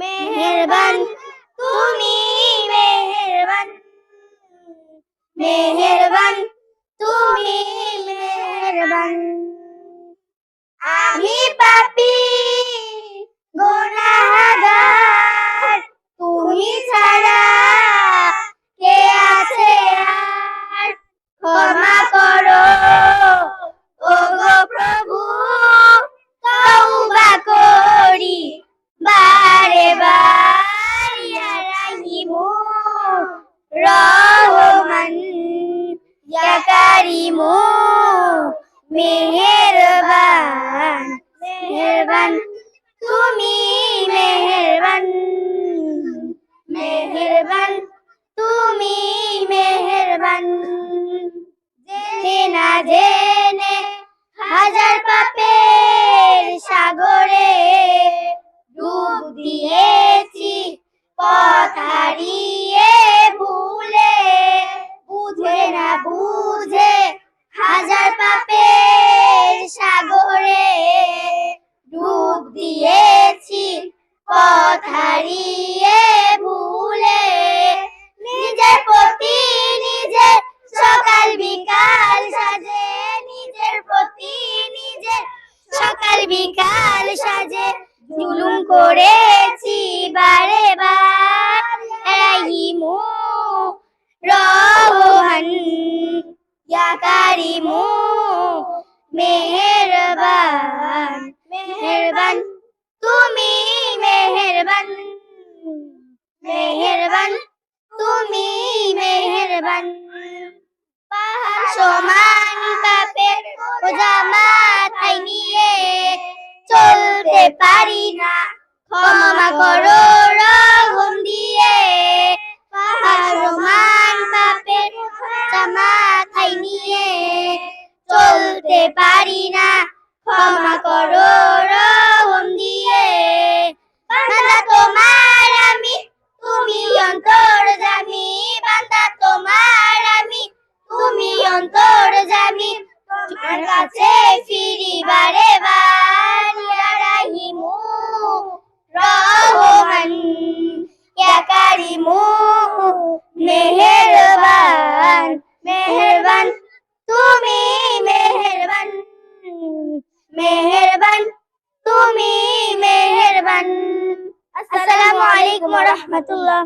মেহেরবান, তুমি মেহেরবান। মেহেরবান, তুমি মেহেরবান। আমি পাপি, গুনাহগার, তুমি ছাড়া কে আছে আর? ক্ষমা কারিমু মেহেরবান মেহেরবান তুমি মেহেরবান। মেহেরবান তুমি মেহেরবান। জেনে না জেনে হাজার পথ হারিয়ে ভুলে নিজের প্রতি নিজের সকাল বিকাল সাজে, নিজের প্রতি নিজের সকাল বিকাল সাজে। জুলুম করেছি বারে বার, রাহিমু রহমান ইয়া কারিমু মেহেরবান মেহেরবান পাহাড় সমান পাপের বোঝা মাথায় নিয়ে চলতে পারি না। ক্ষমা করো রহম দিয়ে। পাহাড় সমান পাপের বোঝা মাথায় নিয়ে চলতে পারি না। ক্ষমা অন্তর জামি, তোমার কাছে ফিরি বারে বার রহমান ইয়া মেহেরবান মেহেরবান, তুমি মেহেরবান মেহেরবান, তুমি মেহেরবান। আসসালামু আলাইকুম রাহমাতুল্লাহ।